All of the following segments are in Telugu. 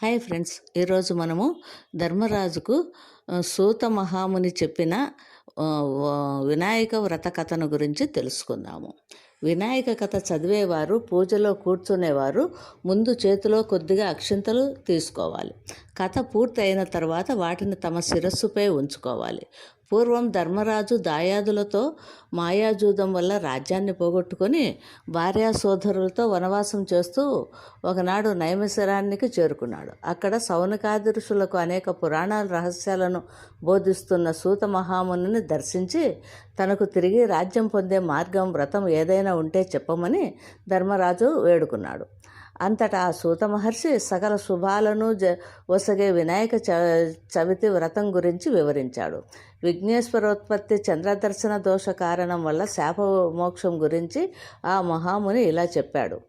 Hi friends. ఈరోజు మనము ధర్మరాజుకు సూత మహాముని చెప్పిన వినాయక వ్రత కథను గురించి తెలుసుకుందాము. వినాయక కథ చదివేవారు పూజలో కూర్చునేవారు ముందు చేతిలో కొద్దిగా అక్షింతలు తీసుకోవాలి. కథ పూర్తయిన తర్వాత వాటిని తమ శిరస్సుపై ఉంచుకోవాలి. పూర్వం ధర్మరాజు దాయాదులతో మాయాజూదం వల్ల రాజ్యాన్ని పోగొట్టుకొని భార్యా సోదరులతో వనవాసం చేస్తూ ఒకనాడు నైమిశరానికి చేరుకున్నాడు. అక్కడ సౌనకాదృశులకు అనేక పురాణాల రహస్యాలను బోధిస్తున్న సూత మహాముని దర్శించి తనకు తిరిగి రాజ్యం పొందే మార్గం వ్రతం ఏదైనా ఉంటే చెప్పమని ధర్మరాజు వేడుకున్నాడు. అంతటా ఆ సూత మహర్షి సకల శుభాలను జ ఒసగే వినాయక చ చవితి వ్రతం గురించి వివరించాడు. విఘ్నేశ్వరోత్పత్తి చంద్రదర్శన దోష కారణం వల్ల శాప మోక్షం గురించి ఆ మహాముని ఇలా చెప్పాడు.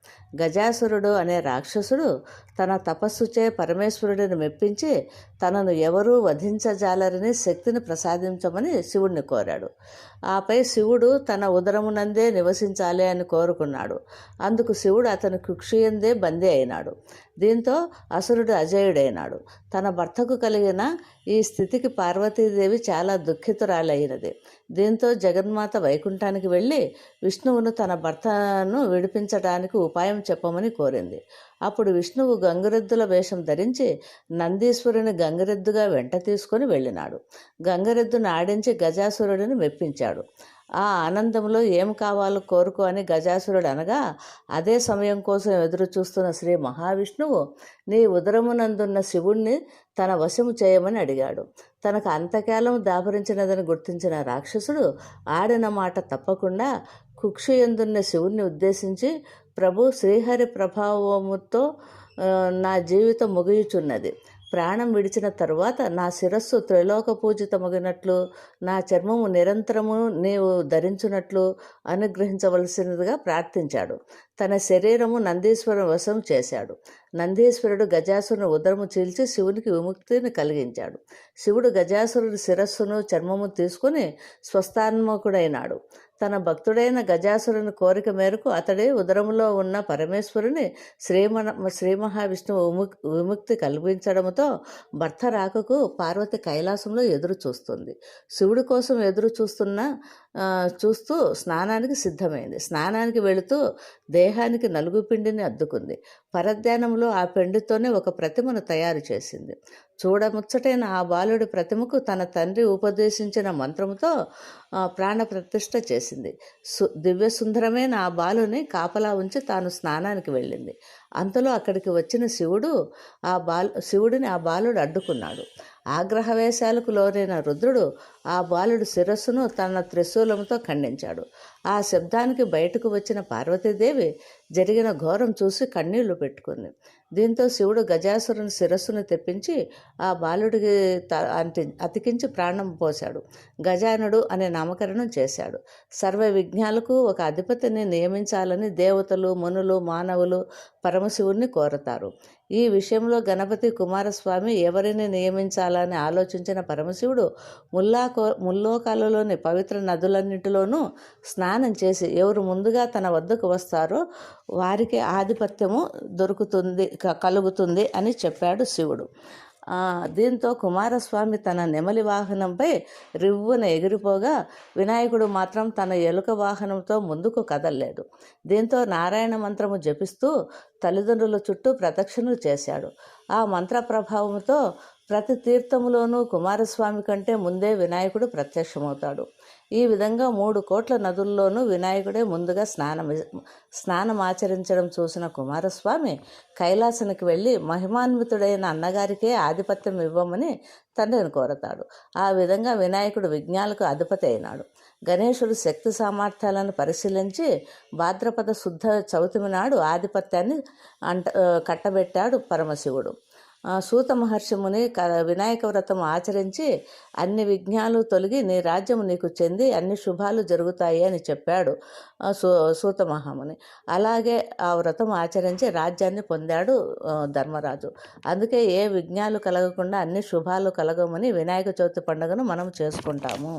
గజాసురుడు అనే రాక్షసుడు తన తపస్సుచే పరమేశ్వరుడిని మెప్పించి తనను ఎవరూ వధించజాలరని శక్తిని ప్రసాదించమని శివుణ్ణి కోరాడు. ఆపై శివుడు తన ఉదరమునందే నివసించాలి అని కోరుకున్నాడు. అందుకు శివుడు అతని కుక్షియందే బందీ అయినాడు. దీంతో అసురుడు అజయుడైనాడు. తన భర్తకు కలిగిన ఈ స్థితికి పార్వతీదేవి చాలా దుఃఖితురాలైనది. దీంతో జగన్మాత వైకుంఠానికి వెళ్ళి విష్ణువును తన భర్తను విడిపించడానికి ఉపాయం చెప్పమని కోరింది. అప్పుడు విష్ణువు గంగరెద్దుల వేషం ధరించి నందీశ్వరుని గంగరెద్దుగా వెంట తీసుకొని వెళ్ళినాడు. గంగరెద్దును ఆడించి గజాసురుడిని మెప్పించాడు. ఆ ఆనందంలో ఏం కావాలో కోరుకో అని గజాసురుడు అనగా అదే సమయం కోసం ఎదురు చూస్తున్న శ్రీ మహావిష్ణువు నీ ఉదరమునందున్న శివుణ్ణి తన వశము చేయమని అడిగాడు. తనకు అంతకాలం దాపరించినదని గుర్తించిన రాక్షసుడు ఆడిన మాట తప్పకుండా కుక్షయందున్న శివుణ్ణి ఉద్దేశించి ప్రభు శ్రీహరి ప్రభావముతో నా జీవితం ముగియుచున్నది. ప్రాణం విడిచిన తరువాత నా శిరస్సు త్రిలోక పూజితమగినట్లు నా చర్మము నిరంతరము నీవు ధరించున్నట్లు అనుగ్రహించవలసినదిగా ప్రార్థించాడు. తన శరీరము నందీశ్వరం వశం చేశాడు. నందీశ్వరుడు గజాసురుని ఉదరము చీల్చి శివునికి విముక్తిని కలిగించాడు. శివుడు గజాసురుడి శిరస్సును చర్మము తీసుకుని స్వస్థాన్ముఖుడైనాడు తన భక్తుడైన గజాసురుని కోరిక మేరకు అతడి ఉదరములో ఉన్న పరమేశ్వరుని శ్రీమన శ్రీ మహావిష్ణువు విముక్తి కల్పించడంతో భర్త రాకకు పార్వతి కైలాసంలో ఎదురు చూస్తుంది. శివుడి కోసం ఎదురు చూస్తున్న చూస్తూ స్నానానికి సిద్ధమైంది. స్నానానికి వెళుతూ దేహానికి నలుగు పిండిని అద్దుకుంది. పరధ్యానంలో ఆ పిండితోనే ఒక ప్రతిమను తయారు చేసింది. చూడముచ్చటైన ఆ బాలుడి ప్రతిమకు తన తండ్రి ఉపదేశించిన మంత్రముతో ప్రాణ ప్రతిష్ట చేసింది. సు దివ్య సుందరమైన ఆ బాలుని కాపలా ఉంచి తాను స్నానానికి వెళ్ళింది. అంతలో అక్కడికి వచ్చిన శివుడు ఆ బాలు శివుడిని ఆ బాలుడు అడ్డుకున్నాడు. ఆగ్రహవేశాలకు లోనైన రుద్రుడు ఆ బాలుడు శిరస్సును తన త్రిశూలంతో ఖండించాడు. ఆ శబ్దానికి బయటకు వచ్చిన పార్వతీదేవి జరిగిన ఘోరం చూసి కన్నీళ్ళు పెట్టుకుంది. దీంతో శివుడు గజాసురుని శిరస్సును తెప్పించి ఆ బాలుడికి అంటి అతికించి ప్రాణం పోశాడు. గజానుడు అనే నామకరణం చేశాడు. సర్వ విఘ్నాలకు ఒక అధిపతిని నియమించాలని దేవతలు మునులు మానవులు పరమశివుణ్ణి కోరతారు. ఈ విషయంలో గణపతి కుమారస్వామి ఎవరిని నియమించాలని ఆలోచించిన పరమశివుడు ముల్లాకో ముల్లోకాలలోని పవిత్ర నదులన్నింటిలోనూ స్నానం చేసి ఎవరు ముందుగా తన వద్దకు వస్తారో వారికి ఆధిపత్యము దొరుకుతుంది క- కలుగుతుంది అని చెప్పాడు శివుడు. దీంతో కుమారస్వామి తన నెమలి వాహనంపై రివ్వున ఎగిరిపోగా వినాయకుడు మాత్రం తన ఎలుక వాహనంతో ముందుకు కదలలేదు దీంతో నారాయణ మంత్రము జపిస్తూ తల్లిదండ్రుల చుట్టూ ప్రదక్షిణలు చేశాడు. ఆ మంత్ర ప్రభావంతో ప్రతి తీర్థములోనూ కుమారస్వామి కంటే ముందే వినాయకుడు ప్రత్యక్షమవుతాడు. ఈ విధంగా మూడు కోట్ల నదుల్లోనూ వినాయకుడే ముందుగా స్నానం స్నానం ఆచరించడం చూసిన కుమారస్వామి కైలాసానికి వెళ్ళి మహిమాన్వితుడైన అన్నగారికే ఆధిపత్యం ఇవ్వమని తండ్రిని కోరతాడు. ఆ విధంగా వినాయకుడు విజ్ఞాలకు అధిపతి అయినాడు. గణేశుడు శక్తి సామర్థ్యాలను పరిశీలించి భాద్రపద శుద్ధ చవితి నాడు ఆధిపత్యాన్ని అంట కట్టబెట్టాడు పరమశివుడు. సూత మహర్షి ముని క వినాయక వ్రతం ఆచరించి అన్ని విఘ్నాలు తొలగి నీ రాజ్యం నీకు చెంది అన్ని శుభాలు జరుగుతాయి అని చెప్పాడు సూ సూత మహాముని. అలాగే ఆ వ్రతం ఆచరించి రాజ్యాన్ని పొందాడు ధర్మరాజు. అందుకే ఏ విఘ్నాలు కలగకుండా అన్ని శుభాలు కలగమని వినాయక చవితి పండుగను మనం చేసుకుంటాము.